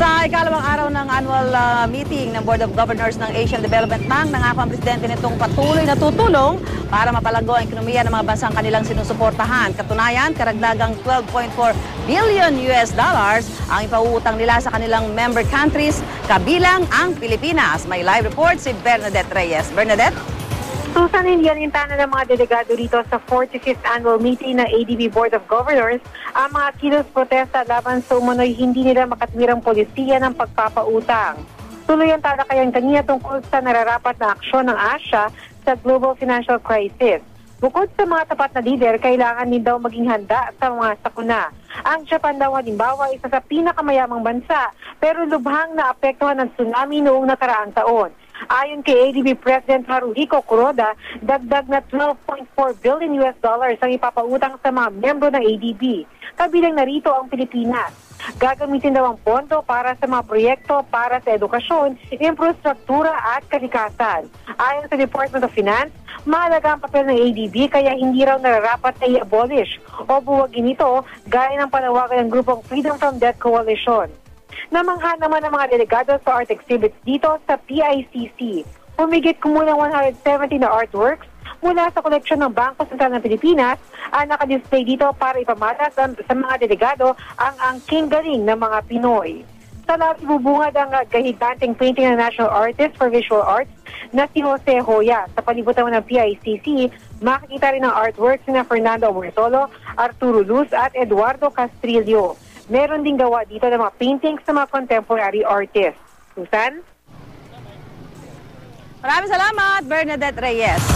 Sa ikalawang araw ng annual ah, meeting ng Board of Governors ng Asian Development Bank, nangako ang presidente nitong patuloy na tutulong para mapalago ang ekonomiya ng mga bansang kanilang sinusuportahan. Katunayan, karagdagang 12.4 billion US dollars ang ipauutang nila sa kanilang member countries, kabilang ang Pilipinas. May live report si Bernadette Reyes. Bernadette? Susan, hindi alintana ng mga delegado rito sa 45th annual meeting ng ADB Board of Governors ang mga kilos protesta laban sa umunoy hindi nila makatwirang polisiya ng pagpapautang. Tuloy ang talakayan kanina tungkol sa nararapat na aksyon ng Asia sa global financial crisis. Bukod sa mga tapat na leader, kailangan din daw maging handa sa mga sakuna. Ang Japan daw halimbawa isa sa pinakamayamang bansa pero lubhang naapektuhan ng tsunami noong nakaraang taon. Ayon kay ADB President Haruhiko Kuroda, dagdag na 12.4 billion US dollars ang ipapautang sa mga miyembro ng ADB. Kabilang narito ang Pilipinas. Gagamitin daw ang pondo para sa mga proyekto para sa edukasyon, infrastruktura at kalikasan. Ayon sa Department of Finance, mahalaga ang papel ng ADB kaya hindi raw nararapat na i-abolish o buwagin ito gaya ng panawagan ng grupong Freedom from Debt Coalition. Namangha naman ang mga delegado sa art exhibits dito sa PICC. Humigit kumulang 170 na artworks mula sa koleksyon ng Bangko Sentral ng Pilipinas ang nakadisplay dito para ipamalas sa, sa mga delegado ang angking galing ng mga Pinoy. Sa lahat ibubungad ang gahiganting painting ng National Artist for Visual Arts na si Jose Hoya. Sa palibutan ng PICC, makikita rin ang artworks ni Fernando Amorsolo, Arturo Luz at Eduardo Castrillo. Meron din gawa dito ng mga paintings sa mga contemporary artists. Susan? Maraming salamat, Bernadette Reyes.